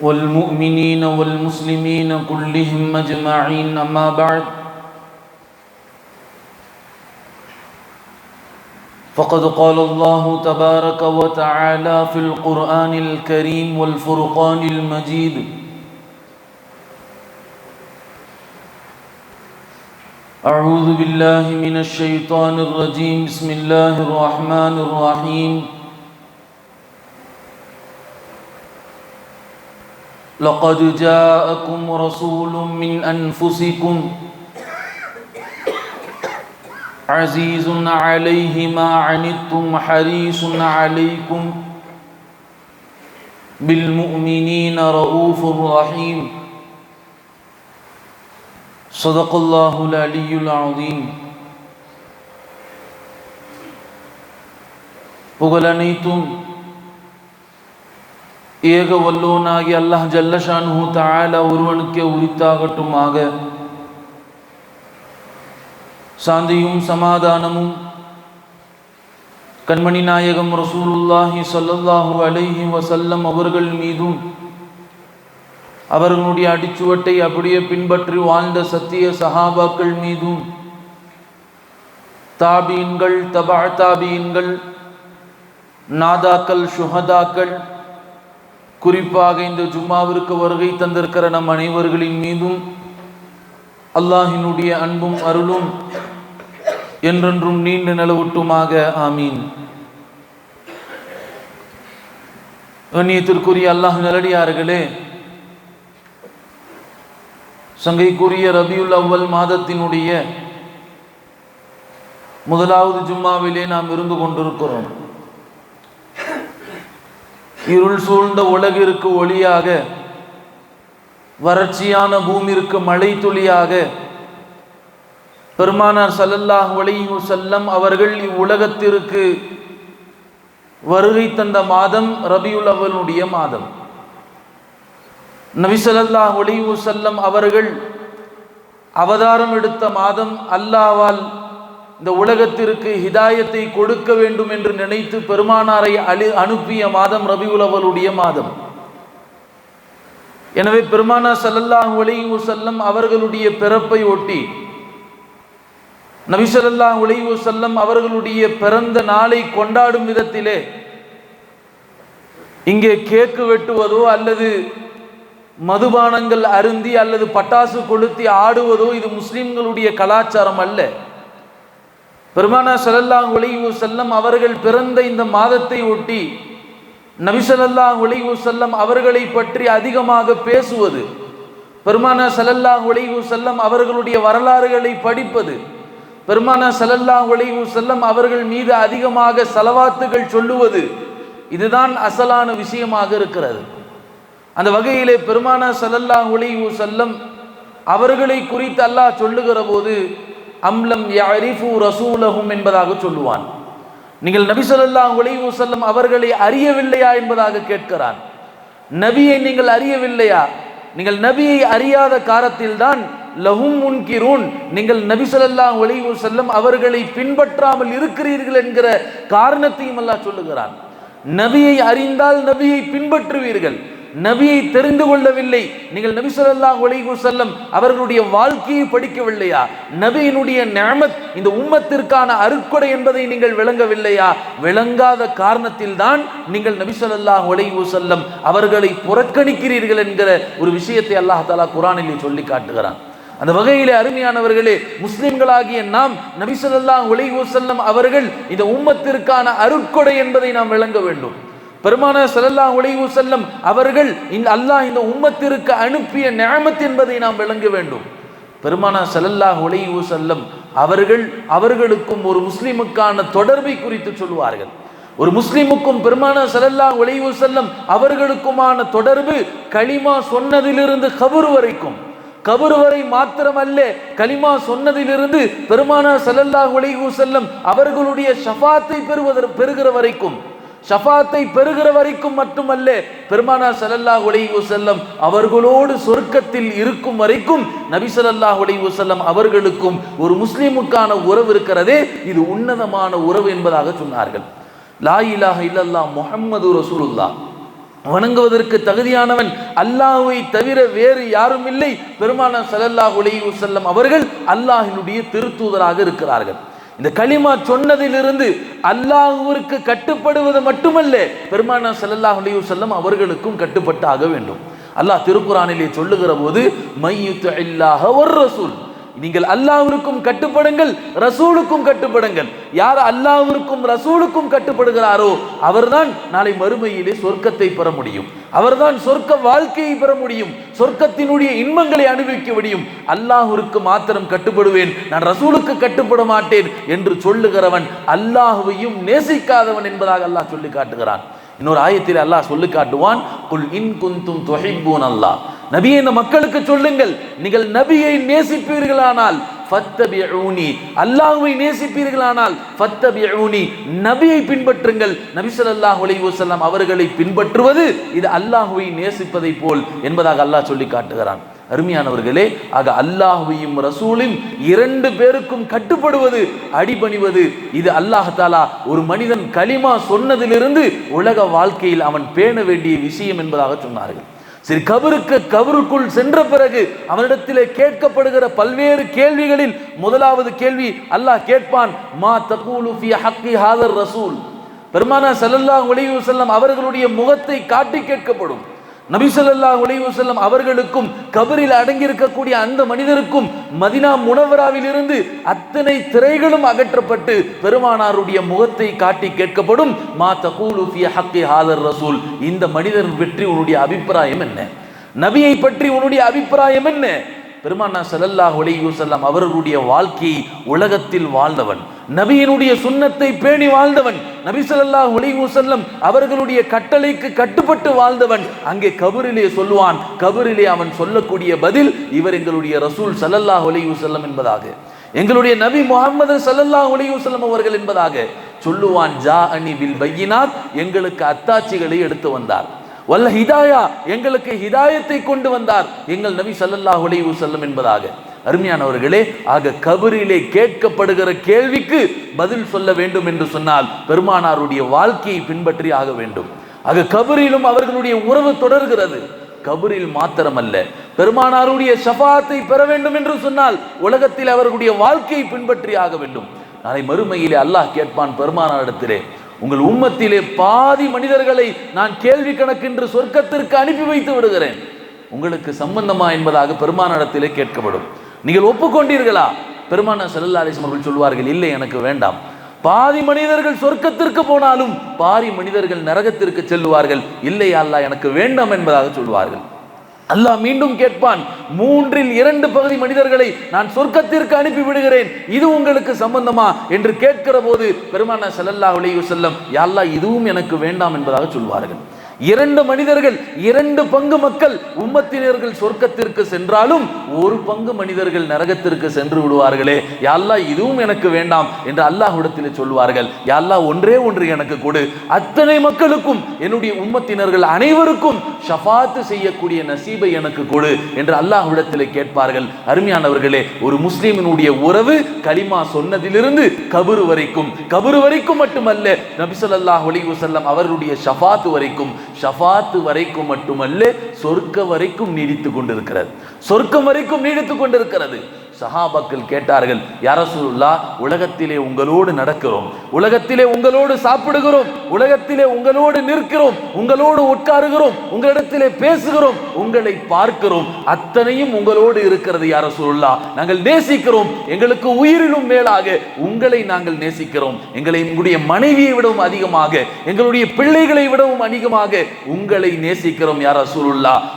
والمؤمنين والمسلمين كلهم أجمعين أما بعد. فقد قال الله تبارك وتعالى في القرآن الكريم والفرقان المجيد أعوذ بالله من الشيطان الرجيم بسم الله الرحمن الرحيم. لقد جاءكم رسول من أنفسكم عزيز عليه ما عنتم حريص عليكم بالمؤمنين رؤوف رحيم صدق الله العلي العظيم புகழ் அனைத்தும் ஏக வல்லோனாகி அல்லாஹ் ஜல்லஷானு தால ஒருவனுக்கே உரித்தாகட்டுமாக. சாந்தியும் சமாதானமும் கண்மணி நாயகம் ரசூலுல்லாஹி சல்லல்லாஹு அலைஹி வசல்லம் அவர்கள் மீதும் அவர்களுடைய அடிச்சுவட்டை அப்படியே பின்பற்றி வாழ்ந்த சத்திய சஹாபாக்கள் மீதும் தாபீன்கள் தபா தாபீன்கள் நாதாக்கள் சுஹதாக்கள் குறிப்பாக இந்த ஜும்மாவிற்கு வருகை தந்திருக்கிற நம் அனைவர்களின் மீதும் அல்லாஹினுடைய அன்பும் அருளும் என்றென்றும் நீண்டு நிலவட்டுமாக. ஆமீன். கண்ணியத்திற்குரிய அல்லாஹ் நிலடியார்களே சங்கைக்குரிய ரபியுல் அவ்வல் மாதத்தினுடைய முதலாவது ஜும்மாவிலே நாம் இருந்து கொண்டிருக்கிறோம். இருள் சூழ்ந்த உலகிற்கு ஒளியாக வறட்சியான பூமிற்கு மழை துளியாக பெருமானார் சல்லல்லாஹ் ஒளியு செல்லம் அவர்கள் இவ்வுலகத்திற்கு வருகை தந்த மாதம் ரபியுல் அவனுடைய மாதம். நபிசல்லாஹ் ஒளியு செல்லம் அவர்கள் அவதாரம் எடுத்த மாதம் அல்லாவால் இந்த உலகத்திற்கு ஹிதாயத்தை கொடுக்க வேண்டும் என்று நினைத்து பெருமானாரை அழி அனுப்பிய மாதம் ரபிவுலவலுடைய மாதம். எனவே பெருமானா சல்லல்லாஹ் ஒளிவு செல்லம் அவர்களுடைய பிறப்பை ஒட்டி நபிசல்லாஹ் ஒளிவு செல்லம் அவர்களுடைய பிறந்த நாளை கொண்டாடும் விதத்திலே இங்கே கேக்கு வெட்டுவதோ அல்லது மதுபானங்கள் அருந்தி அல்லது பட்டாசு கொளுத்தி ஆடுவதோ இது முஸ்லிம்களுடைய கலாச்சாரம் அல்ல. பெருமானா சலல்லா ஒளிவு செல்லம் அவர்கள் பிறந்த இந்த மாதத்தை ஒட்டி நபிசல்லா ஒளிவு செல்லம் அவர்களை பற்றி அதிகமாக பேசுவது பெருமானா சலல்லா ஒளிவு செல்லம் அவர்களுடைய வரலாறுகளை படிப்பது பெருமானா சலல்லா ஒளிவு செல்லம் அவர்கள் மீது அதிகமாக செலவாத்துகள் சொல்லுவது இதுதான் அசலான விஷயமாக இருக்கிறது. அந்த வகையிலே பெருமானா சலல்லா ஒளிவு செல்லம் அவர்களை குறித்து அல்லாஹ் சொல்லுகிற போது அம்லம் யரிஃபு ரசூலஹும் என்பதாக சொல்லுவான். நீங்கள் நபி சொல்லாஹ் ஒளிவு அவர்களை அறியவில்லையா என்பதாக கேட்கிறான். நபியை நீங்கள் அறியவில்லையா? நீங்கள் நபியை அறியாத காலத்தில் தான் லஹும் முன்கிரூன். நீங்கள் நபி சொல்லாஹ் ஒளிவு செல்லும் அவர்களை பின்பற்றாமல் இருக்கிறீர்கள் என்கிற காரணத்தையும் அல்லாஹ் சொல்லுகிறான். நபியை அறிந்தால் நபியை பின்பற்றுவீர்கள். நபியை தெரிந்து கொள்ளவில்லை. நீங்கள் நபி சொல்லாஹ் ஒலிகு செல்லம் அவர்களுடைய வாழ்க்கையை படிக்கவில்லையா? நபியினுடைய நேமத் இந்த உம்மத்திற்கான அருக்கொடை என்பதை நீங்கள் விளங்கவில்லையா? விளங்காத காரணத்தில் தான் நீங்கள் நபி சொல்லாஹ் ஒலிகு செல்லம் அவர்களை புறக்கணிக்கிறீர்கள் என்கிற ஒரு விஷயத்தை அல்லாஹ் தாலா குரானிலே சொல்லி காட்டுகிறான். அந்த வகையிலே அருமையானவர்களே முஸ்லிம்களாகிய நாம் நபிசல்லாஹ் ஒளிகு செல்லம் அவர்கள் இந்த உம்மத்திற்கான அருட்கொடை என்பதை நாம் விளங்க வேண்டும். பெருமான செல்லல்லாஹ் உலைவு செல்லம் அவர்கள் இந்த அல்லாஹ் இந்த உம்மத்திற்கு அனுப்பிய நியமத் என்பதை நாம் விளங்க வேண்டும். பெருமானா செல்லல்லா உலைவு செல்லம் அவர்கள் அவர்களுக்கும் ஒரு முஸ்லிமுக்கான தொடர்பை குறித்து சொல்வார்கள் ஒரு முஸ்லிமுக்கும் பெருமான செல்லல்லா ஒளிவு செல்லம் அவர்களுக்குமான தொடர்பு களிமா சொன்னதிலிருந்து கபர் வரைக்கும். கபர் வரை மாத்திரமல்ல கலிமா சொன்னதிலிருந்து பெருமானா செல்லல்லா அலைஹி செல்லம் அவர்களுடைய ஷஃபாத்தை பெறுவதற்கு பெறுகிற வரைக்கும். ஷஃபாத்தை பெறுகிற வரைக்கும் மட்டுமல்ல பெருமானா ஸல்லல்லாஹு அலைஹி செல்லம் அவர்களோடு சொர்க்கத்தில் இருக்கும் வரைக்கும் நபி ஸல்லல்லாஹு அலைஹி செல்லம் அவர்களுக்கும் ஒரு முஸ்லீமுக்கான உறவு இருக்கிறதே இது உன்னதமான உறவு என்பதாக சொன்னார்கள். லா இலாஹ இல்லல்லாஹ் முஹம்மது ரசூலுல்லாஹ். வணங்குவதற்கு தகுதியானவன் அல்லாஹுவை தவிர வேறு யாரும் இல்லை. பெருமானா ஸல்லல்லாஹு அலைஹி செல்லம் அவர்கள் அல்லாஹினுடைய திருத்தூதராக இருக்கிறார்கள். இந்த களிமா சொன்னதிலிருந்து அல்லாஹுவிற்கு கட்டுப்படுவது மட்டுமல்ல பெருமானா ஸல்லல்லாஹு அலைஹி அவர்களுக்கும் கட்டுப்பட்டு ஆக வேண்டும். அல்லாஹ் திருக்குறானிலே சொல்லுகிற போது மையுத்து இல்லாஹ ஒரு ரசூல் நீங்கள் அல்லாவிற்கும் கட்டுப்படுங்கள் ரசூலுக்கும் கட்டுப்படுங்கள். யார் அல்லாவிற்கும் ரசூலுக்கும் கட்டுப்படுகிறாரோ அவர்தான் நாளை மறுமையிலே சொர்க்கத்தை பெற முடியும். அவர்தான் சொர்க்க வாழ்க்கையை பெற முடியும். சொர்க்கத்தினுடைய இன்பங்களை அனுபவிக்க முடியும். அல்லாஹுக்கு மாத்திரம் கட்டுப்படுவேன் நான் ரசூலுக்கு கட்டுப்பட மாட்டேன் என்று சொல்லுகிறவன் அல்லாஹுவையும் நேசிக்காதவன் என்பதாக அல்லாஹ் சொல்லி காட்டுகிறான். இன்னொரு ஆயத்தில் அல்லாஹ் சொல்லி காட்டுவான் குல் இன் குந்தும் தொஹிப்பூன் அல்லாஹ். நபியை இந்த மக்களுக்கு சொல்லுங்கள் நீங்கள் நபியை நேசிப்பீர்களானால் ஃபத்தபியூனி அல்லாஹ்வை நேசிப்பீர்களானால் ஃபத்தபியூனி நபியை பின்பற்றுங்கள் நபி ஸல்லல்லாஹு அலைஹி வஸல்லம் அவர்களை பின்பற்றுவது இது அல்லாஹ்வை நேசிப்பதை போல் என்பதாக அல்லாஹ் சொல்லி காட்டுகிறான். அருமையானவர்களே ஆக அல்லாஹுவையும் ரசூலின் இரண்டு பேருக்கும் கட்டுப்படுவது அடிபணிவது இது அல்லாஹாலா ஒரு மனிதன் களிமா சொன்னதிலிருந்து உலக வாழ்க்கையில் அவன் பேண வேண்டிய விஷயம் என்பதாக சொன்னார்கள். சரி கபருக்கு கபருக்குள் சென்ற பிறகு அவனிடத்திலே கேட்கப்படுகிற பல்வேறு கேள்விகளில் முதலாவது கேள்வி அல்லாஹ் கேட்பான் மா தகூலு ஃபி ஹக்கி ஹாதர் ரசூல்? பெருமானா ஸல்லல்லாஹு அலைஹி வஸல்லம் அவர்களுடைய முகத்தை காட்டி கேட்கப்படும். நபிசல்லா ஸல்லல்லாஹு செல்லம் அவர்களுக்கும் கபரில் அடங்கியிருக்கக்கூடிய அந்த மனிதருக்கும் மதினா முனவராவில் இருந்து அத்தனை திரைகளும் அகற்றப்பட்டு பெருமானாருடைய முகத்தை காட்டி கேட்கப்படும் மா தகூலுஃபிய ஹக்கி ஹாதர் ரசூல். இந்த மனிதர் பற்றி உன்னுடைய அபிப்பிராயம் என்ன? நபியை பற்றி உன்னுடைய அபிப்பிராயம் என்ன? பெருமானா ஸல்லல்லாஹு அலைஹி வஸல்லம் அவர்களுடைய வாழ்க்கையை உலகத்தில் வாழ்ந்தவன். நபியினுடைய சுண்ணத்தை பேணி வாழ்ந்தவன் நபி ஸல்லல்லாஹு அலைஹி வஸல்லம் அவர்களுடைய கட்டளைக்கு கட்டுப்பட்டு வாழ்ந்தவன். அங்கே கபரிலே சொல்லுவான் கபரிலே அவன் சொல்லக்கூடிய பதில் இவர் எங்களுடைய ரசூல் சல்லல்லா அலைஹி வஸல்லம் என்பதாக. எங்களுடைய நபி முகமது சல்லல்லா அலைஹி வஸல்லம் அவர்கள் என்பதாக சொல்லுவான் ஜா அணி பில் பையினார் எங்களுக்கு அத்தாட்சிகளை எடுத்து வந்தார். வல்ல ஹிதாயா. எங்களுக்கு ஹிதாயத்தை கொண்டு வந்தார். எங்கள் நபி சல்லல்லா அலைஹி வஸல்லம் என்பதாக. அருமையானவர்களே ஆக கபரிலே கேட்கப்படுகிற கேள்விக்கு பதில் சொல்ல வேண்டும் என்று சொன்னால் பெருமானாருடைய வாழ்க்கையை பின்பற்றி ஆக வேண்டும். ஆக கபரிலும் அவர்களுடைய உறவு தொடர்கிறது. கபரில் மாத்திரமல்ல பெருமானாருடைய சபாத்தை பெற வேண்டும் என்று சொன்னால் உலகத்தில் அவர்களுடைய வாழ்க்கையை பின்பற்றி ஆக வேண்டும். நாளை மறுமையிலே அல்லாஹ் கேட்பான் பெருமானாரிடத்திலே உங்கள் உம்மத்திலே பாதி மனிதர்களை நான் கேள்வி கணக்கென்று சொர்க்கத்திற்கு அனுப்பி வைத்து விடுகிறேன். உங்களுக்கு சம்பந்தமா என்பதாக பெருமானிடத்திலே கேட்கப்படும். நீங்கள் ஒப்புக்கொண்டீர்களா? பெருமான செல்லல்லா அலிஸ்லம் அவர்கள் சொல்வார்கள் இல்லை எனக்கு வேண்டாம். பாதி மனிதர்கள் சொர்க்கத்திற்கு போனாலும் பாதி மனிதர்கள் நரகத்திற்கு செல்லுவார்கள். இல்லை அல்லாஹ் எனக்கு வேண்டாம் என்பதாக சொல்வார்கள் அல்லாஹ் மீண்டும் கேட்பான் மூன்றில் இரண்டு பகுதி மனிதர்களை நான் சொர்க்கத்திற்கு அனுப்பி விடுகிறேன். இது உங்களுக்கு சம்பந்தமா? என்று கேட்கிற போது பெருமான செல்லல்லா அலைஹி செல்லம் யா இதுவும் எனக்கு வேண்டாம் என்பதாக சொல்வார்கள் இரண்டு மனிதர்கள் இரண்டு பங்கு மக்கள் உம்மத்தினர்கள் சொர்க்கத்திற்கு சென்றாலும் ஒரு பங்கு மனிதர்கள் நரகத்திற்கு சென்று விடுவார்களே. யா இதுவும் எனக்கு வேண்டாம் என்று அல்லாஹ்விடத்தில் சொல்வார்கள். யா ஒன்றே ஒன்று எனக்கு கொடு. அத்தனை மக்களுக்கும் என்னுடைய உம்மத்தினர்கள் அனைவருக்கும் ஷஃபாத்து செய்யக்கூடிய நசீபை எனக்கு கொடு என்று அல்லாஹ்விடத்தில் கேட்பார்கள். அருமையானவர்களே ஒரு முஸ்லீமினுடைய உறவு கலிமா சொன்னதிலிருந்து கபரு வரைக்கும் கபரு வரைக்கும் மட்டுமல்ல நபிசல்லாஹ் ஸல்லல்லாஹு அலைஹி வஸல்லம் அவர்களுடைய ஷஃபாத்து வரைக்கும் ஷஃபாத்து வரைக்கும் மட்டுமல்ல சொர்க்க வரைக்கும் நீடித்து கொண்டிருக்கிறது. சொர்க்கம் வரைக்கும் நீடித்து கொண்டிருக்கிறது. சஹாபாக்கள் கேட்டார்கள் யாரசூலுல்லா உலகத்திலே உங்களோடு நடக்கிறோம். உலகத்திலே உங்களோடு சாப்பிடுகிறோம். உலகத்திலே உங்களோடு நிற்கிறோம். உங்களோடு உட்காருகிறோம். உங்களிடத்திலே பேசுகிறோம். உங்களை பார்க்கிறோம். அத்தனையும் உங்களோடு இருக்கிறது யாரசூலுல்லா நாங்கள் நேசிக்கிறோம். எங்களுக்கு உயிரிலும் மேலாக உங்களை நாங்கள் நேசிக்கிறோம். எங்களை எங்களுடைய மனைவியை விடவும் அதிகமாக எங்களுடைய பிள்ளைகளை விடவும் அதிகமாக உங்களை நேசிக்கிறோம் யார்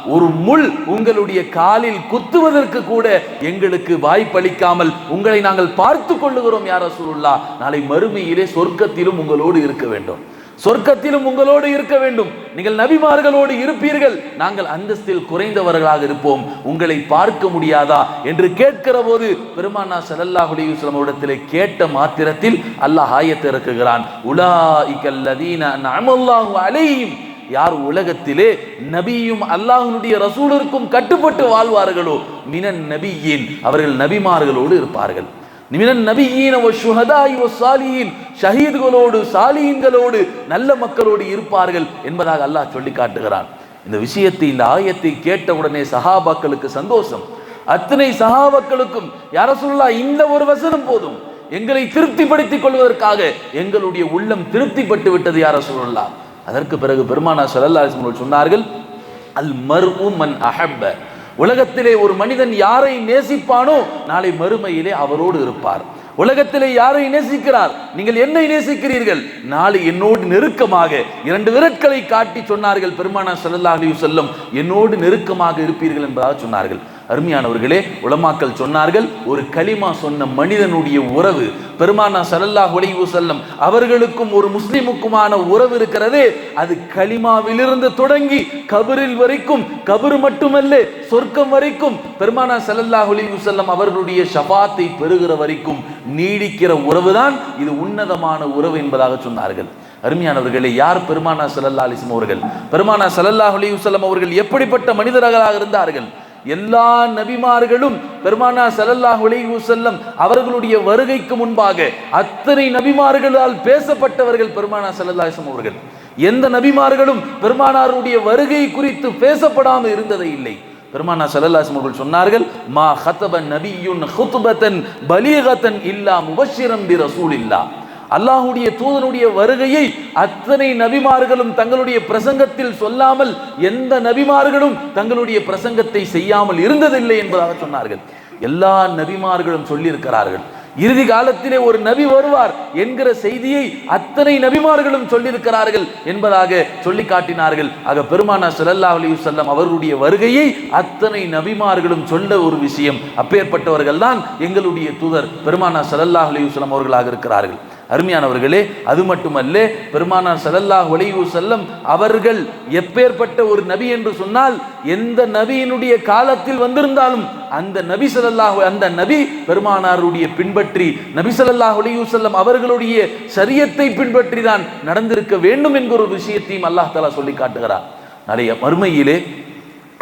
ஒரு முள் உங்களுடைய காலில் குத்துவதற்கு கூட எங்களுக்கு வாய்ப்பளிக்காமல் உங்களை நாங்கள் பார்த்து கொள்ளுகிறோம் யார் சூருல்லா நாளை மறுமையிலே சொர்க்கத்திலும் உங்களோடு இருக்க வேண்டும். சொர்க்கத்திலும் உங்களோடு இருக்க வேண்டும். நீங்கள் நபிமார்களோடு இருப்பீர்கள். நாங்கள் அந்தஸ்தில் குறைந்தவர்களாக இருப்போம். உங்களை பார்க்க முடியாதா என்று கேட்கிற போது பெருமானா ஸல்லல்லாஹு அலைஹி இடத்திலே கேட்ட மாத்திரத்தில் அல்லாஹ் ஆயத்திறக்குகிறான் உலா இக்கல்லதீன அன்அமல்லாஹு அலைஹிம். யார் உலகத்திலே நபியும் அல்லாஹனுடைய ரசூலிற்கும் கட்டுப்பட்டு வாழ்வார்களோ? மினன் நபியின். அவர்கள் நபிமார்களோடு இருப்பார்கள். மினன் நபியின் சுஹதாய் சாலியின். ஷஹீதுகளோடு சாலியின்களோடு நல்ல மக்களோடு இருப்பார்கள் என்பதாக அல்லாஹ் சொல்லி காட்டுகிறான். இந்த விஷயத்தை இந்த ஆயத்தை கேட்ட உடனே சஹாபாக்களுக்கு சந்தோஷம். அத்தனை சஹாபாக்களுக்கும் யார சொல்லலாம் இந்த ஒரு வசனம் போதும். எங்களை திருப்திப்படுத்திக் கொள்வதற்காக எங்களுடைய உள்ளம் திருப்திப்பட்டு விட்டது யார சொல்லலாம் அதற்கு பிறகு பெருமானா ஸல்லல்லாஹு அலிஸ்மர்கள் சொன்னார்கள் அல் மர்உ மன் அஹப்ப. உலகத்திலே ஒரு மனிதன் யாரை நேசிப்பானோ நாளை மறுமையிலே அவரோடு இருப்பார். உலகத்திலே யாரை நேசிக்கிறார்? நீங்கள் என்னை நேசிக்கிறீர்கள்? நாளை என்னோடு நெருக்கமாக இரண்டு விரட்களை காட்டி சொன்னார்கள் பெருமானா சல்லா அலைஹி செல்லும் என்னோடு நெருக்கமாக இருப்பீர்கள் என்பதாக சொன்னார்கள். அருமையானவர்களே உலமாக்கல் சொன்னார்கள் ஒரு களிமா சொன்ன மனிதனுடைய உறவு பெருமானா ஸல்லல்லாஹு அலைஹி செல்லம் அவர்களுக்கும் ஒரு முஸ்லிமுக்குமான உறவு இருக்கிறதே அது களிமாவிலிருந்து தொடங்கி கபரில் வரைக்கும் கபரு மட்டுமல்ல சொர்க்கம் வரைக்கும் பெருமானா ஸல்லல்லாஹு அலைஹி செல்லம் அவர்களுடைய ஷபாத்தை பெறுகிற வரைக்கும் நீடிக்கிற உறவுதான் இது உன்னதமான உறவு என்பதாக சொன்னார்கள். அருமையானவர்களே யார் பெருமானா ஸல்லல்லாஹு அலைஹி அவர்கள்? பெருமானா ஸல்லல்லாஹு அலைஹி அவர்கள் எப்படிப்பட்ட மனிதர்களாக இருந்தார்கள்? எல்லா நபிமார்களும் பெருமானா ஸல்லல்லாஹு அலைஹி செல்லம் அவர்களுடைய வருகைக்கு முன்பாக அத்தனை நபிமார்களால் பேசப்பட்டவர்கள் பெருமானா ஸல்லல்லாஹு அவர்கள். எந்த நபிமார்களும் பெருமானாருடைய வருகை குறித்து பேசப்படாமல் இருந்ததே இல்லை. பெருமானா ஸல்லல்லாஹு அவர்கள் சொன்னார்கள் மா ஹத்தப நபியுன் ஹுத்பத்தன் பலீகத்தன் இல்லா முபஷிரம் பி ரசூலில்லா அல்லாஹுடைய தூதனுடைய வருகையை அத்தனை நபிமார்களும் தங்களுடைய பிரசங்கத்தில் சொல்லாமல் எந்த நபிமார்களும் தங்களுடைய பிரசங்கத்தை செய்யாமல் இருந்ததில்லை என்பதாக சொன்னார்கள். எல்லா நபிமார்களும் சொல்லியிருக்கிறார்கள். இறுதி காலத்திலே ஒரு நபி வருவார் என்கிற செய்தியை அத்தனை நபிமார்களும் சொல்லியிருக்கிறார்கள் என்பதாக சொல்லி காட்டினார்கள். ஆக பெருமானா ஸல்லல்லாஹு அலி வஸல்லம் அவர்களுடைய வருகையை அத்தனை நபிமார்களும் சொல்ல ஒரு விஷயம். அப்பேற்பட்டவர்கள் தான் எங்களுடைய தூதர் பெருமானா ஸல்லல்லாஹு அலி அவர்களாக இருக்கிறார்கள். அருமையானவர்களே அது மட்டுமல்ல பெருமானார் சலல்லாஹ் அலைஹி செல்லம் அவர்கள் எப்பேற்பட்ட ஒரு நபி என்று சொன்னால் எந்த நபியினுடைய காலத்தில் வந்திருந்தாலும் அந்த நபி சலல்லாஹ் அந்த நபி பெருமானாருடைய பின்பற்றி நபி ஸல்லல்லாஹு அலைஹி செல்லம் அவர்களுடைய சரியத்தை பின்பற்றி தான் நடந்திருக்க வேண்டும் என்கிற ஒரு விஷயத்தையும் அல்லாஹ் தஆலா சொல்லி காட்டுகிறார். நிறைய மறுமையிலே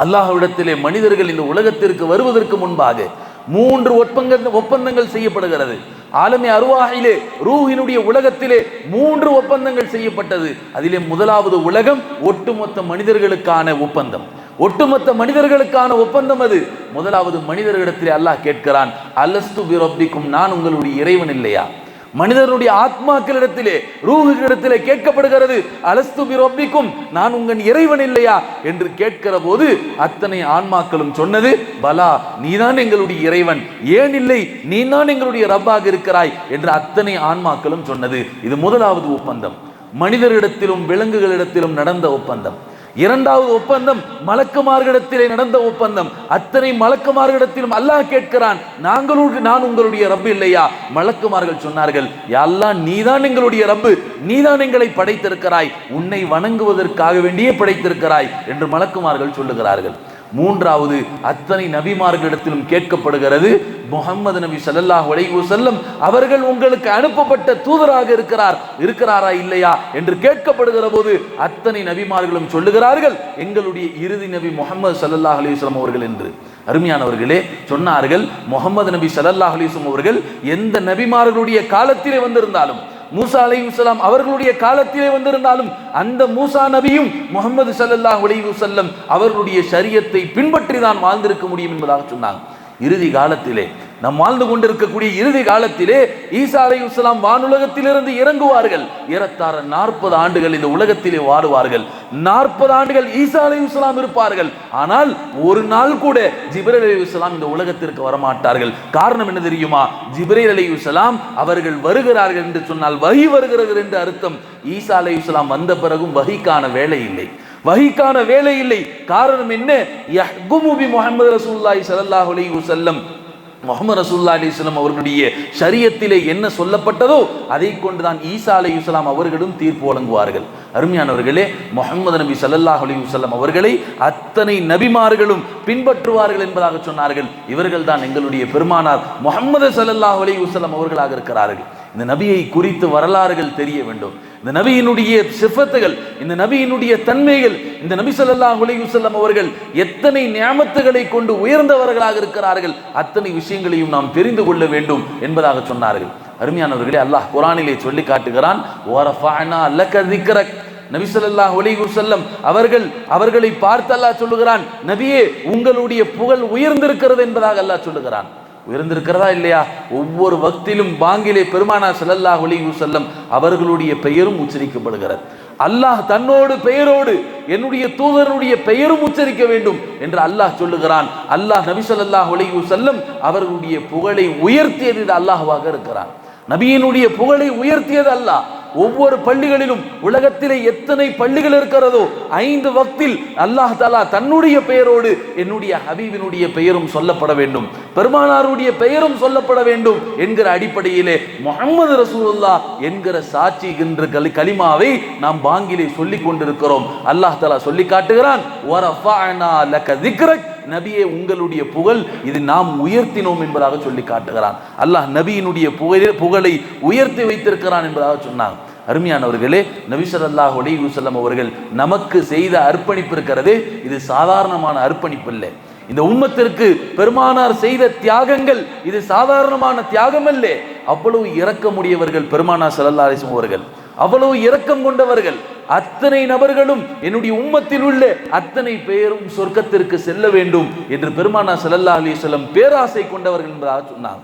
அல்லாஹ்விடத்திலே மனிதர்கள் இந்த உலகத்திற்கு வருவதற்கு முன்பாக மூன்று ஒப்பங்க ஒப்பந்தங்கள் செய்யப்படுகிறது. ஆலமி அருவாகிலே ரூஹினுடைய உலகத்திலே மூன்று ஒப்பந்தங்கள் செய்யப்பட்டது. அதிலே முதலாவது உலகம் ஒட்டுமொத்த மனிதர்களுக்கான ஒப்பந்தம். ஒட்டுமொத்த மனிதர்களுக்கான ஒப்பந்தம் அது. முதலாவது மனிதர்களிடத்திலே அல்லாஹ் கேட்கிறான் அல்லஸ்து பிரப்பிக்கும் நான் உங்களுடைய இறைவன் இல்லையா? மனிதனுடைய ஆத்மாக்களிடத்திலே ரூஹுகளிடத்திலே கேட்கப்படுகிறது அலஸ்து பிரப்பிக்கும் நான் உங்கள் இறைவன் இல்லையா? என்று கேட்கிற போது அத்தனை ஆன்மாக்களும் சொன்னது பலா நீதான் எங்களுடைய இறைவன். ஏன் இல்லை? நீதான் எங்களுடைய ரப்பாக இருக்கிறாய். என்று அத்தனை ஆன்மாக்களும் சொன்னது. இது முதலாவது ஒப்பந்தம். மனிதர்களிடத்திலும் விலங்குகளிடத்திலும் நடந்த ஒப்பந்தம். இரண்டாவது ஒப்பந்தம் மலக்குமார்களிடத்திலே நடந்த ஒப்பந்தம். அத்தனை மலக்குமார்களிடத்திலும் அல்லாஹ் கேட்கிறான் நாங்களோடு நான் உங்களுடைய ரப்பு இல்லையா? மலக்குமார்கள் சொன்னார்கள் அல்லாஹ் நீதான் எங்களுடைய ரப்பு. நீதான் எங்களை படைத்திருக்கிறாய். உன்னை வணங்குவதற்காக வேண்டியே படைத்திருக்கிறாய் என்று மலக்குமார்கள் சொல்லுகிறார்கள். மூன்றாவது அத்தனை நபிமார்களிடத்திலும் கேட்கப்படுகிறது. முகம்மது நபி ஸல்லல்லாஹு அலைஹி வஸல்லம் அவர்கள் உங்களுக்கு அனுப்பப்பட்ட தூதராக இருக்கிறார். இருக்கிறாரா இல்லையா என்று கேட்கப்படுகிற போது அத்தனை நபிமார்களும் சொல்லுகிறார்கள் எங்களுடைய இறுதி நபி முகமது சல்லாஹ் அலைஹி அவர்கள் என்று. அருமையானவர்களே சொன்னார்கள் முகமது நபி சல்லாஹ் அலைஹி அவர்கள் எந்த நபிமார்களுடைய காலத்திலே வந்திருந்தாலும் மூசா அலைஹிஸ்ஸலாம் அவர்களுடைய காலத்திலே வந்திருந்தாலும் அந்த மூசா நபியும் முகமது சல்லல்லா அலைஹி செல்லம் அவர்களுடைய சரியத்தை பின்பற்றி தான் வாழ்ந்திருக்க முடியும் என்பதாக சொன்னாங்க. இறுதி காலத்திலே நம் வாழ்ந்து கொண்டிருக்கக்கூடிய இறுதி காலத்திலே ஈசா அலைஹிஸ்ஸலாம் வானுலகத்திலிருந்து இறங்குவார்கள். ஏறத்தாழ நாற்பது ஆண்டுகள் இந்த உலகத்திலே வாழுவார்கள் நாற்பது ஆண்டுகள் ஈசா அலைஹிஸ்ஸலாம் இருப்பார்கள். ஆனால் ஒரு நாள் கூட ஜிப்ரேல் அலி இஸ்லாம் இந்த உலகத்திற்கு வரமாட்டார்கள். காரணம் என்ன தெரியுமா? ஜிப்ரேல் அலி இஸ்லாம் அவர்கள் வருகிறார்கள் என்று சொன்னால் வகி வருகிறது என்று அர்த்தம். ஈசா அலைஹிஸ்ஸலாம் வந்த பிறகும் வகிக்கான வேலை இல்லை. வகிக்கான வேலை இல்லை. காரணம் என்ன? முகமது ரசூல்லாய் முஹம்மது அலி வசல்லம் முகமது ரசூல்லா அலிஸ்லாம் அவர்களுடைய சரியத்திலே என்ன சொல்லப்பட்டதோ அதை கொண்டுதான் ஈசா அலி இஸ்லாம் அவர்களும் தீர்ப்பு வழங்குவார்கள். அருமையானவர்களே முகமது நபி சல்லாஹ் அலி வல்லம் அவர்களை அத்தனை நபிமார்களும் பின்பற்றுவார்கள் என்பதாக சொன்னார்கள். இவர்கள் தான் எங்களுடைய பெருமானார் முகமது சல்லாஹ் அலி வல்லம் அவர்களாக இருக்கிறார்கள். இந்த நபியை குறித்து வரலாறுகள் தெரிய வேண்டும். இந்த நபியினுடைய சிஃபத்துகள் இந்த நபியினுடைய தன்மைகள் இந்த நபி சொல்லல்லா உலகம் அவர்கள் எத்தனை நியாமத்துகளை கொண்டு உயர்ந்தவர்களாக இருக்கிறார்கள் அத்தனை விஷயங்களையும் நாம் தெரிந்து கொள்ள வேண்டும் என்பதாக சொன்னார்கள். அருமையானவர்களே அல்லாஹ் குரானிலே சொல்லி காட்டுகிறான் "வரஃபஅனா ஒலிகுசல்லம் அவர்கள் அவர்களை பார்த்து அல்லாஹ் சொல்லுகிறான் நபியே உங்களுடைய புகழ் உயர்ந்திருக்கிறது என்பதாக அல்லாஹ் சொல்லுகிறான். உயர்ந்திருக்கிறதா இல்லையா? ஒவ்வொரு வக்திலும் பாங்கிலே பெருமானா செல்லல்லா அலைஹி செல்லம் அவர்களுடைய பெயரும் உச்சரிக்கப்படுகிறது. அல்லாஹ் தன்னோடு பெயரோடு என்னுடைய தூதருடைய பெயரும் உச்சரிக்க வேண்டும் என்று அல்லாஹ் சொல்லுகிறான். அல்லாஹ் நபி ஸல்லல்லாஹு அலைஹி அவர்களுடைய புகழை உயர்த்தியது இது அல்லாஹ்வாக இருக்கிறான். நபியினுடைய புகழை உயர்த்தியது அல்லாஹ். ஒவ்வொரு பள்ளிகளிலும் உலகத்திலே எத்தனை பள்ளிகள் இருக்கிறதோ ஐந்து வக்தில் அல்லாஹ் தாலா தன்னுடைய பெயரோடு என்னுடைய ஹபீபினுடைய பெயரும் சொல்லப்பட வேண்டும். பெருமானாருடைய பெயரும் சொல்லப்பட வேண்டும் என்கிற அடிப்படையிலே முகமது ரசூலுல்லா என்கிற சாட்சி என்ற கலி கலிமாவை நாம் பாங்கிலே சொல்லிக் கொண்டிருக்கிறோம். அல்லாஹ் தாலா சொல்லி காட்டுகிறான் நபியே உங்களுடைய புகழ் இது நாம் உயர்த்தினோம் என்பதாக சொல்லி காட்டுகிறான். அல்லாஹ் நபியினுடைய புகழை புகழை உயர்த்தி வைத்திருக்கிறான் என்பதாக சொன்னாங்க அருமையானவர்களே நபிசரல்லாஹ் ஒலிகுசல்லம் அவர்கள் நமக்கு செய்த அர்ப்பணிப்பு இருக்கிறது. இது சாதாரணமான அர்ப்பணிப்பு இல்லை. இந்த உம்மத்திற்கு பெருமானார் செய்த தியாகங்கள் இது சாதாரணமான தியாகம் அல்ல. அவ்வளவு இறக்கமுடையவர்கள் பெருமானார் ஸல்லல்லாஹு அலைஹி அவர்கள். அவ்வளவு இரக்கம் கொண்டவர்கள். அத்தனை நபர்களும் என்னுடைய உம்மத்தில் உள்ள அத்தனை பேரும் சொர்க்கத்திற்கு செல்ல வேண்டும் என்று பெருமானா ஸல்லல்லாஹு அலைஹி பேராசை கொண்டவர்கள் என்பதாக சொன்னார்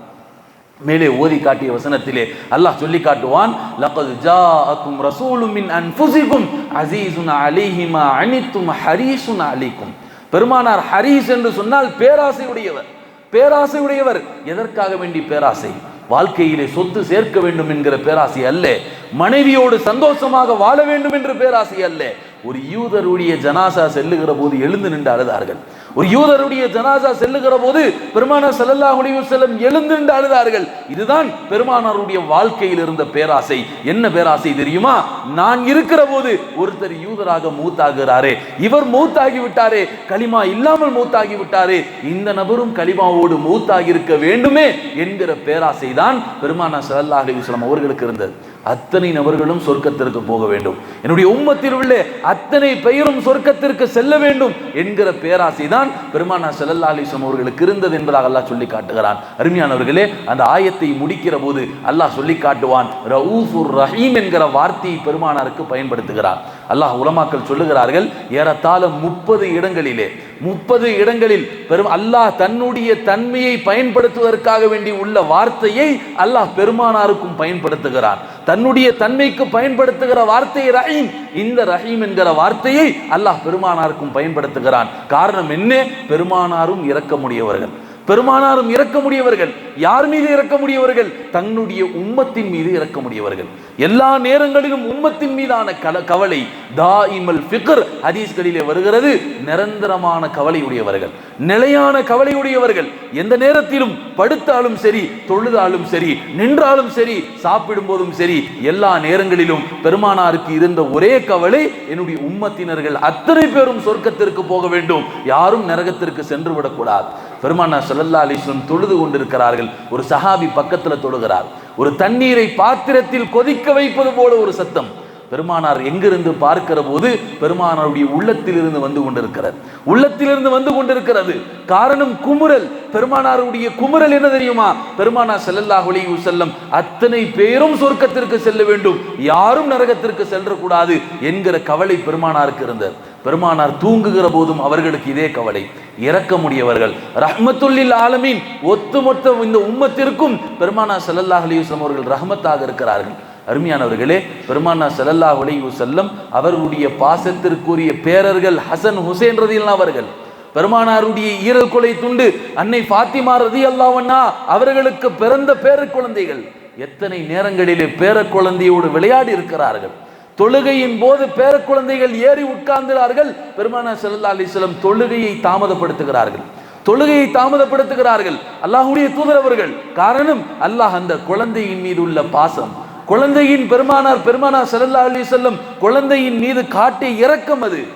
மேலே ஓதி காட்டிய வசனத்திலே அல்லாஹ் சொல்லி காட்டுவான் லaqad ஜாஅக்கும் ரசூலும் மின் அன்ஃபுசிக்கும் அஸீஸுன் அலைஹிமா அனித்தும் ஹரீஸுன் அலைக்கும். பெருமானார் ஹரீஸ் என்று சொன்னால் பேராசை உடையவர் பேராசை உடையவர் எதற்காக வேண்டி பேராசை? வாழ்க்கையிலே சொத்து சேர்க்க வேண்டும் என்கிற பேராசை அல்ல. மனைவியோடு சந்தோஷமாக வாழ வேண்டும் என்ற பேராசை அல்ல. ஒரு யூதருடைய ஜனாசா செல்லுகிற போது எழுந்து நின்று அழுதார்கள். ஒரு யூதருடைய ஜனாசா செல்லுகிற போது பெருமானார் செல்லல்லா முடிவு செல்லும் எழுந்து நின்று அழுதார்கள். இதுதான் பெருமானாருடைய வாழ்க்கையில் இருந்த பேராசை. என்ன பேராசை தெரியுமா? நான் இருக்கிற போது ஒருத்தர் யூதராக மூத்தாகிறாரே. இவர் மூத்தாகி விட்டாரே களிமா இல்லாமல் மூத்தாகி விட்டாரே இந்த நபரும் களிமாவோடு மூத்தாகி இருக்க வேண்டுமே என்கிற பேராசை தான் பெருமானார் செல்லல்லா அலைஹி அவர்களுக்கு இருந்தது. அத்தனை நபர்களும் சொர்க்கத்திற்கு போக வேண்டும். என்னுடைய உம்மத்தில் உள்ள அத்தனை பெயரும் சொர்க்கத்திற்கு செல்ல வேண்டும் என்கிற பேராசை தான் பெருமானா ஸல்லல்லாஹு அவர்களுக்கு இருந்தது என்பதாக அல்லாஹ் சொல்லி காட்டுகிறான். அருமையானவர்களே அந்த ஆயத்தை முடிக்கிற போது அல்லாஹ் சொல்லி காட்டுவான் ரவுஃபுர் ரஹீம் என்கிற வார்த்தையை பெருமானாருக்கு பயன்படுத்துகிறான் அல்லாஹ் உலமாக்கள் சொல்லுகிறார்கள் ஏறத்தாழ முப்பது இடங்களிலே முப்பது இடங்களில் பெரும் அல்லாஹ் தன்னுடைய தன்மையை பயன்படுத்துவதற்காக வேண்டி உள்ள வார்த்தையை அல்லாஹ் பெருமானாருக்கும் பயன்படுத்துகிறான். தன்னுடைய தன்மைக்கு பயன்படுத்துகிற வார்த்தை ரஹீம் இந்த ரஹீம் என்கிற வார்த்தையை அல்லாஹ் பெருமானாருக்கும் பயன்படுத்துகிறான். காரணம் என்ன? பெருமானாரும் இறக்கமுடையவர்கள் பெருமானாரும் இறக்கமுடையவர்கள் யார் மீது இறக்கமுடியவர்கள் தன்னுடைய உம்மத்தின் மீது இறக்கமுடையவர்கள் எல்லா நேரங்களிலும் உம்மத்தின் மீதான கல கவலை தா இமல் ஃபிக்ர் ஹதீஸ்களிலே வருகிறது. நிரந்தரமான கவலையுடையவர்கள் நிலையான கவலையுடையவர்கள் எந்த நேரத்திலும் படுத்தாலும் சரி தொழுதாலும் சரி நின்றாலும் சரி சாப்பிடும் போதும் சரி எல்லா நேரங்களிலும் பெருமானாருக்கு இருந்த ஒரே கவலை என்னுடைய உம்மத்தினர்கள் அத்தனை பேரும் சொர்க்கத்திற்கு போக வேண்டும். யாரும் நரகத்திற்கு சென்று விடக்கூடாது. பெருமானா ஸல்லல்லாஹு அலிஸ்லம் தொழுது கொண்டிருக்கிறார்கள். ஒரு சஹாபி பக்கத்துல தொழுகிறார். ஒரு தண்ணீரை பாத்திரத்தில் கொதிக்க வைப்பது போல ஒரு சத்தம். பெருமானார் எங்கிருந்து பார்க்கிற போது பெருமானாருடைய உள்ளத்திலிருந்து வந்து கொண்டிருக்கிறது. உள்ளத்திலிருந்து வந்து கொண்டிருக்கிறது. காரணம் குமுறல். பெருமானாருடைய குமுறல் என்ன தெரியுமா? பெருமானார் செல்லல்லா அலைஹி செல்லம் அத்தனை பேரும் சொர்க்கத்திற்கு செல்ல வேண்டும். யாரும் நரகத்திற்கு செல்லக்கூடாது என்கிற கவலை பெருமானாருக்கு இருந்தது. பெருமானார் தூங்குகிற போதும் அவர்களுக்கு இதே கவலை. இறக்கமுடையவர்கள் ரஹ்மத்துல்லில் ஆலமீன். ஒத்துமொத்த இந்த உம்மத்திற்கும் பெருமானார் ஸல்லல்லாஹு அலைஹி அவர்கள் ரஹ்மத்தாக இருக்கிறார்கள். அருமையானவர்களே பெருமானா ஸல்லல்லாஹு அலைஹி வஸல்லம் அவர்களுடைய பாசத்திற்குரிய பேரர்கள் ஹசன் ஹுசேன் ரதியில் அவர்கள். பெருமானாருடைய ஈரல் கொலை துண்டு அன்னை ஃபாத்திமா ரதி அல்லாவண்ணா அவர்களுக்கு பிறந்த பேர குழந்தைகள். எத்தனை நேரங்களிலே பேர குழந்தையோடு விளையாடி இருக்கிறார்கள். தொழுகையின் போது பேர குழந்தைகள் ஏறி உட்கார்ந்தார்கள் பெருமானா செல்லா அலிஸ்லம் தொழுகையை தாமதப்படுத்துகிறார்கள். தொழுகையை தாமதப்படுத்துகிறார்கள். அல்லாஹுடைய தூதரவர்கள் காரணம் அல்லாஹ் அந்த குழந்தையின் மீது உள்ள பாசம். குழந்தையின் பெருமானார் பெருமானார் செல்லா அலி செல்லம் குழந்தையின் மீது காட்டிய இறக்கம் அது.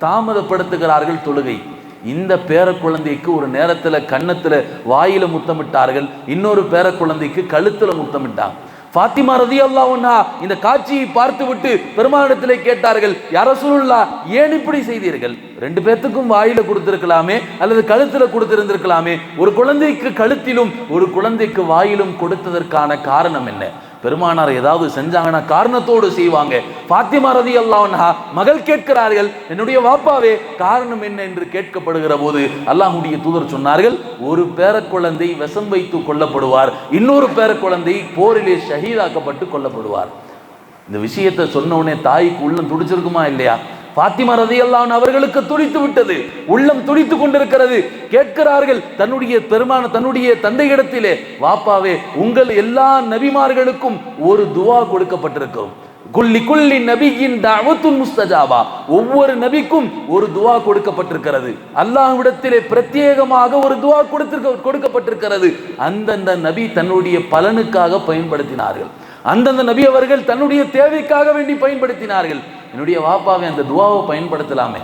தாமதப்படுத்துகிறார்கள் தொழுகை. இந்த பேர குழந்தைக்கு ஒரு நேரத்துல கன்னத்துல வாயில முத்தமிட்டார்கள். இன்னொரு பேர குழந்தைக்கு கழுத்துல முத்தமிட்டாங்க ஃபாத்திமா ரதியல்லாஹு அல்லாவுன்னா இந்த காட்சியை பார்த்துவிட்டு பெருமானிடத்திலே கேட்டார்கள் யார சொல்லா ஏன் இப்படி செய்தீர்கள்? ரெண்டு பேர்த்துக்கும் வாயில கொடுத்திருக்கலாமே அல்லது கழுத்துல கொடுத்திருந்திருக்கலாமே. ஒரு குழந்தைக்கு கழுத்திலும் ஒரு குழந்தைக்கு வாயிலும் கொடுத்ததற்கான காரணம் என்ன? பெருமானார் ஏதாவது செஞ்சாங்கன்னா காரணத்தோடு செய்வாங்க. பாத்திமா ரதி அல்லாஹா மகள் கேட்கிறார்கள் என்னுடைய வாப்பாவே காரணம் என்ன? என்று கேட்கப்படுகிற போது அல்லாஹுடைய தூதர் சொன்னார்கள் ஒரு பேரக்குழந்தை விஷம் வைத்து கொல்லப்படுவார் இன்னொரு பேரக்குழந்தை போரிலே ஷஹீதாக்கப்பட்டு கொல்லப்படுவார். இந்த விஷயத்தை சொன்ன உடனே தாய்க்கு உள்ளம் துடிச்சிருக்குமா இல்லையா? பாத்திமா ரதியல்லான் அவர்களுக்கு துடித்து விட்டது. உள்ளம் துடித்து கொண்டிருக்கிறது. கேட்கிறார்கள் தன்னுடைய பெருமான தன்னுடைய தந்தையிடத்திலே வாப்பாவே உங்கள் எல்லா நபிமார்களுக்கும் ஒரு துவா கொடுக்கப்பட்டிருக்கும். குல்லி குல்லி நபியின் தஅவத்துன் முஸ்தஜாபா. ஒவ்வொரு நபிக்கும் ஒரு துவா கொடுக்கப்பட்டிருக்கிறது. அல்லாஹ்விடத்திலே பிரத்யேகமாக ஒரு துவா கொடுத்திருக்க கொடுக்கப்பட்டிருக்கிறது. அந்தந்த நபி தன்னுடைய பலனுக்காக பயன்படுத்தினார்கள். அந்தந்த நபி அவர்கள் தன்னுடைய தேவைக்காக வேண்டி பயன்படுத்தினார்கள். என்னுடைய வாப்பாவை அந்த துவாவை பயன்படுத்தலாமே.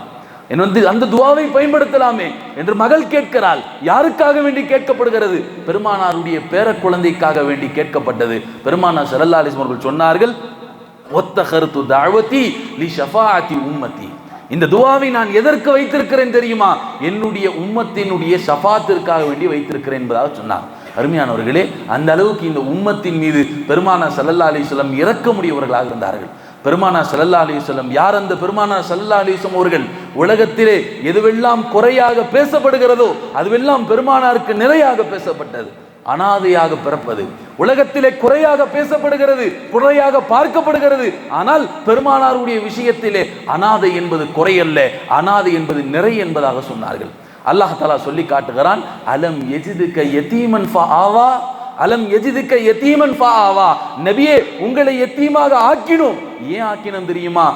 என் வந்து அந்த துவாவை பயன்படுத்தலாமே என்று மகள் கேட்கிறாள். யாருக்காக வேண்டி கேட்கப்படுகிறது? பெருமானாருடைய பேர குழந்தைக்காக வேண்டி கேட்கப்பட்டது. பெருமானார் சரல்லா அலைஹி அவர்கள் சொன்னார்கள் ஒத்த கருத்து தாழ்வத்தி லி ஷஃபாஅத்தி உம்மத்தி. இந்த துவாவை நான் எதற்கு வைத்திருக்கிறேன் தெரியுமா? என்னுடைய உம்மத்தினுடைய ஷஃபாத்திற்காக வேண்டி வைத்திருக்கிறேன் என்பதாக சொன்னார். அருமையானவர்களே அந்த அளவுக்கு இந்த உம்மத்தின் மீது பெருமானா சல்லல்லா அலிஸ்லம் இறக்கமுடையவர்களாக இருந்தார்கள். பெருமானா சல்லல்லா அலிசல்லம் யார் அந்த பெருமானா சல்லல்லா அலிசம் அவர்கள்? உலகத்திலே எதுவெல்லாம் குறையாக பேசப்படுகிறதோ அதுவெல்லாம் பெருமானாருக்கு நிறையாக பேசப்பட்டது அனாதையாக பிறப்பது. உலகத்திலே குறையாக பேசப்படுகிறது குறையாக பார்க்கப்படுகிறது. ஆனால் பெருமானாருடைய விஷயத்திலே அனாதை என்பது குறையல்ல அனாதை என்பது நிறை என்பதாக சொன்னார்கள். அல்லாஹ் தலா சொல்லி காட்டுகிறான் அலம் எஜிதுக்க எத்தீமன் ஆவா? அலம் எஜிதுக்க எத்தீமன் ஆவா நபியே உங்களை எத்தீமாக ஆக்கினோம். ஏன் ஆக்கினோம் தெரியுமா?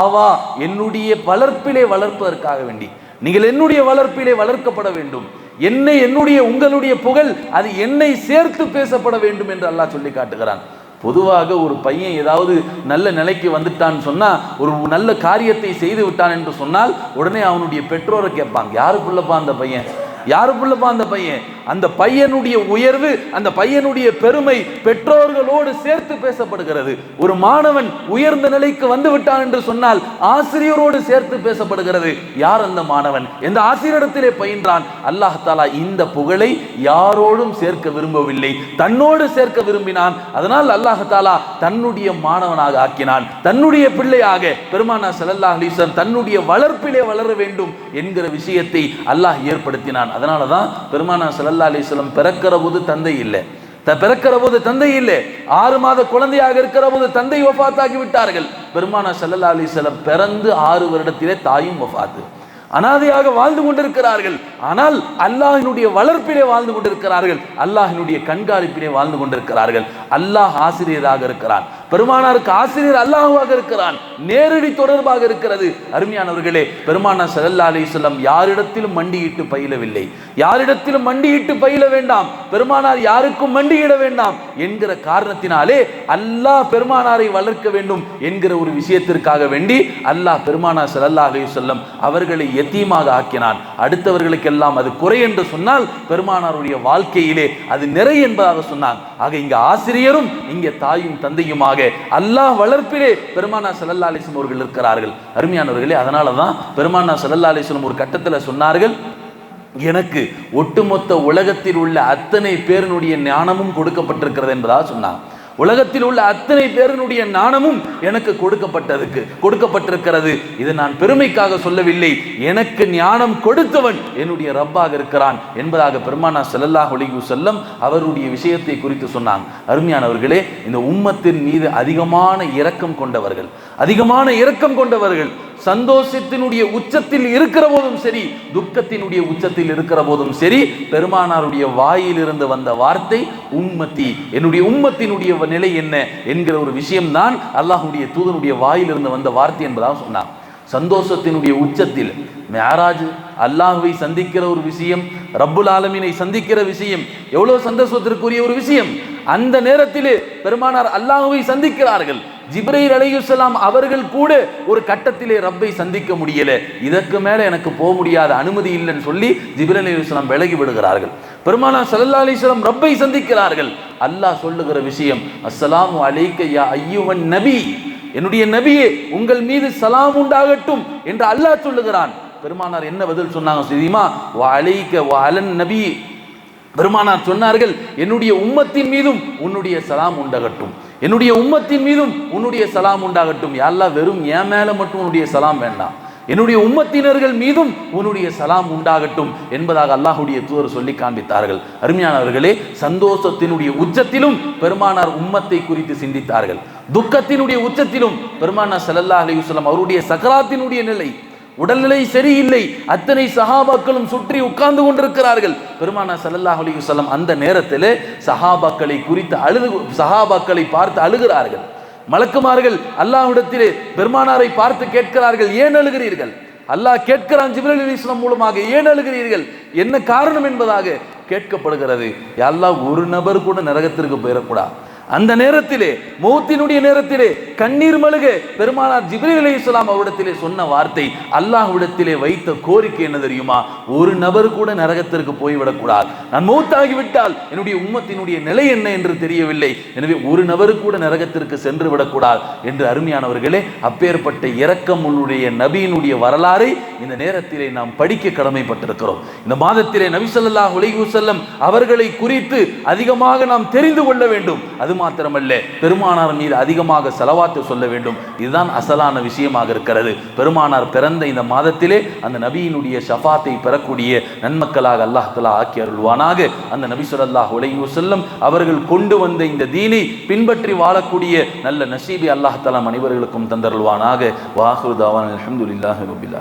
ஆவா என்னுடைய வளர்ப்பிலே வளர்ப்பதற்காக வேண்டி. நீங்கள் என்னுடைய வளர்ப்பிலே வளர்க்கப்பட வேண்டும். என்னை என்னுடைய உங்களுடைய புகழ் அது என்னை சேர்த்து பேசப்பட வேண்டும் என்று அல்லாஹ் சொல்லி காட்டுகிறான். பொதுவாக ஒரு பையன் ஏதாவது நல்ல நிலைக்கு வந்துட்டான்னு சொன்னா ஒரு நல்ல காரியத்தை செய்து விட்டான் என்று சொன்னால் உடனே அவனுடைய பெற்றோரை கேட்பாங்க யாருக்குள்ளப்பா அந்த பையன்? யாருக்குள்ளப்பா அந்த பையன்? அந்த பையனுடைய உயர்வு அந்த பையனுடைய பெருமை பெற்றோர்களோடு சேர்த்து பேசப்படுகிறது. ஒரு மாணவன் உயர்ந்த நிலைக்கு வந்து விட்டான் என்று சொன்னால் ஆசிரியரோடு சேர்த்து பேசப்படுகிறது. யார் அந்த மாணவன்? எந்த ஆசிரியரிடத்திலே பயின்றான்? அல்லாஹ் தாலா இந்த புகழை யாரோடும் சேர்க்க விரும்பவில்லை. தன்னோடு சேர்க்க விரும்பினான். அதனால் அல்லாஹ் தாலா தன்னுடைய மாணவனாக ஆக்கினான். தன்னுடைய பிள்ளையாக பெருமானா ஸல்லல்லாஹு அலைஹி தன்னுடைய வளர்ப்பிலே வளர வேண்டும் என்கிற விஷயத்தை அல்லாஹ் ஏற்படுத்தினான். அதனால தான் பெருமானா சல்லல்லா அலிஸ்லம் பிறக்கிற போது தந்தை இல்லை. த பிறக்கிற போது தந்தை இல்லை. ஆறு மாத குழந்தையாக இருக்கிற போது தந்தை வஃபாத்தாகி விட்டார்கள். பெருமானா சல்லல்லா அலிஸ்லம் பிறந்து ஆறு வருடத்திலே தாயும் வஃபாத்து அனாதையாக வாழ்ந்து கொண்டிருக்கிறார்கள். ஆனால் அல்லாஹினுடைய வளர்ப்பிலே வாழ்ந்து கொண்டிருக்கிறார்கள். அல்லாஹினுடைய கண்காணிப்பிலே வாழ்ந்து கொண்டிருக்கிறார்கள். அல்லாஹ் ஆசிரியராக இருக்கிறான். பெருமானாருக்கு ஆசிரியர் அல்லாஹுவாக இருக்கிறான். நேரடி தொடர்பாக இருக்கிறது. அருமையானவர்களே பெருமானார் ஸல்லல்லாஹு அலி சொல்லம் யாரிடத்திலும் மண்டியிட்டு பயிலவில்லை. யாரிடத்திலும் மண்டியிட்டு பயில வேண்டாம். பெருமானார் யாருக்கும் மண்டியிட வேண்டாம் என்கிற காரணத்தினாலே அல்லாஹ் பெருமானாரை வளர்க்க வேண்டும் என்கிற ஒரு விஷயத்திற்காக வேண்டி அல்லாஹ் பெருமானார் ஸல்லல்லாஹு அலி சொல்லம் அவர்களை எத்தீமாக ஆக்கினான். அடுத்தவர்களுக்கெல்லாம் அது குறை என்று சொன்னால் பெருமானாருடைய வாழ்க்கையிலே அது நிறை என்பதாக சொன்னான். ஆக இங்க ஆசிரியரும் இங்கே தாயும் தந்தையுமாக அல்லாஹ் வளர்ப்பிலே பெருமானா சல்லல்லா அலிஸ்லம் அவர்கள் இருக்கிறார்கள். அருமையானவர்களே அதனால தான் பெருமானா சல்லல்லா அலிஸ்லம் ஒரு கட்டத்தில் சொன்னார்கள் எனக்கு ஒட்டுமொத்த உலகத்தில் உள்ள அத்தனை பேரினுடைய ஞானமும் கொடுக்கப்பட்டிருக்கிறது என்பதாக சொன்னாங்க. உலகத்தில் உள்ள அத்தனை பேரினுடைய ஞானமும் எனக்கு கொடுக்கப்பட்டதுக்கு கொடுக்கப்பட்டிருக்கிறது. இது நான் பெருமைக்காக சொல்லவில்லை. எனக்கு ஞானம் கொடுத்தவன் என்னுடைய ரப்பாக இருக்கிறான் என்பதாக பெருமானா ஸல்லல்லாஹு அலைஹி செல்லம் அவருடைய விஷயத்தை குறித்து சொன்னாங்க அருமையானவர்களே இந்த உம்மத்தின் மீது அதிகமான இரக்கம் கொண்டவர்கள் அதிகமான இரக்கம் கொண்டவர்கள் சந்தோஷத்தினுடைய உச்சத்தில் இருக்கிற போதும் சரி துக்கத்தினுடைய உச்சத்தில் இருக்கிற போதும் சரி பெருமானாருடைய வாயிலிருந்து வந்த வார்த்தை உம்மத்தி. என்னுடைய உம்மத்தினுடைய நிலை என்ன என்கிற ஒரு விஷயம்தான் அல்லாஹுடைய தூதனுடைய வாயிலிருந்து வந்த வார்த்தை என்பதாக சொன்னார் சந்தோஷத்தினுடைய உச்சத்தில். மேராஜ் அல்லாஹுவை சந்திக்கிற ஒரு விஷயம் ரப்புல் ஆலமினை சந்திக்கிற விஷயம் எவ்வளோ சந்தோஷத்திற்குரிய ஒரு விஷயம். அந்த நேரத்திலே பெருமானார் அல்லாஹுவை சந்திக்கிறார்கள். ஜிப்ரைல் அலையுஸ்ஸலாம் அவர்கள் கூட ஒரு கட்டத்திலே ரப்பை சந்திக்க முடியல. இதற்கு மேலே எனக்கு போக முடியாத அனுமதி இல்லைன்னு சொல்லி ஜிப்ரைல் அலையுஸ்ஸலாம் விலகி விடுகிறார்கள். பெருமானார் சல்லா அலிஸ்லாம் ரப்பை சந்திக்கிறார்கள். அல்லாஹ் சொல்லுகிற விஷயம் அஸ்ஸலாமு அலைக்க யா ஐயுவன் நபி. என்னுடைய நபியே உங்கள் மீது சலாம் உண்டாகட்டும் என்று அல்லாஹ் சொல்லுகிறான். பெருமானார் என்ன பதில் சொன்னாங்க தெரியுமா? வா அலைக்க வா நபி. பெருமானார் சொன்னார்கள் என்னுடைய உம்மத்தின் மீதும் உன்னுடைய சலாம் உண்டாகட்டும். என்னுடைய உம்மத்தின் மீதும் உன்னுடைய சலாம் உண்டாகட்டும். யாரெல்லாம் வெறும் என் மேல மட்டும் உன்னுடைய சலாம் வேண்டாம். என்னுடைய உம்மத்தினர்கள் மீதும் உன்னுடைய சலாம் உண்டாகட்டும் என்பதாக அல்லாஹுடைய தூதர் சொல்லி காண்பித்தார்கள். அருமையானவர்களே சந்தோஷத்தினுடைய உச்சத்திலும் பெருமானார் உம்மத்தை குறித்து சிந்தித்தார்கள். துக்கத்தினுடைய உச்சத்திலும் பெருமானா ஸல்லல்லாஹு அலைஹி அவருடைய சக்கராத்தினுடைய நிலை உடல்நிலை சரியில்லை அத்தனை சஹாபாக்களும் சுற்றி உட்கார்ந்து கொண்டிருக்கிறார்கள். பெருமானா ஸல்லல்லாஹு அலைஹி அந்த நேரத்தில் சஹாபாக்களை குறித்து அழுது சஹாபாக்களை பார்த்து அழுகிறார்கள். மலக்குமார்கள் அல்லாஹ்விடத்திலே பெருமானாரை பார்த்து கேட்கிறார்கள் ஏன் அழுகிறீர்கள்? அல்லாஹ் கேட்கிறான் ஜிப்ரீல் அலைஹிஸ்ஸலாம் மூலமாக ஏன் அழுகிறீர்கள்? என்ன காரணம் என்பதாக கேட்கப்படுகிறது. எல்லாம் ஒரு நபர் கூட நரகத்திற்கு போயிடக்கூடாது. அந்த நேரத்திலே மௌத்தினுடைய நேரத்திலே கண்ணீர் மழுக பெருமானார் ஜிப்ரீல் இஸ்லாம் அவரிடத்திலே சொன்ன வார்த்தை அல்லாஹ்விடத்திலே வைத்த கோரிக்கை என்ன தெரியுமா? ஒரு நபர் கூட நரகத்திற்கு போய்விடக்கூடாது. நான் மௌத்தாகிவிட்டால் என்னுடைய உம்மத்தினுடைய நிலை என்ன என்று தெரியவில்லை. எனவே ஒரு நபர் கூட நரகத்திற்கு சென்று விடக்கூடாது என்று அருமையானவர்களே அப்பேற்பட்ட இரக்கம் உள்ளுடைய நபியினுடைய வரலாறை இந்த நேரத்திலே நாம் படிக்க கடமைப்பட்டிருக்கிறோம். இந்த மாதத்திலே நபி ஸல்லல்லாஹு அலைஹி அவர்களை குறித்து அதிகமாக நாம் தெரிந்து கொள்ள வேண்டும். அது மாத்திரமல்ல பெருமானார் மீது அதிகமாக செலவாத்து சொல்ல வேண்டும். இதுதான் அசலான விஷயமாக இருக்கிறது. பெருமானார் பிறந்த இந்த மாதத்திலே அந்த நபியினுடைய ஷஃபாத்தை பெறக்கூடிய நன்மக்களாக அல்லாஹ் தலா ஆக்கி அருள்வானாக. அந்த நபி சொல்லாஹ் அலைஹி செல்லும் அவர்கள் கொண்டு வந்த இந்த தீனை பின்பற்றி வாழக்கூடிய நல்ல நசீபி அல்லாஹ் தலா அனைவர்களுக்கும் தந்தருள்வானாக. வாஹுர் தாவான் அல்ஹம்துலில்லாஹி ரபில்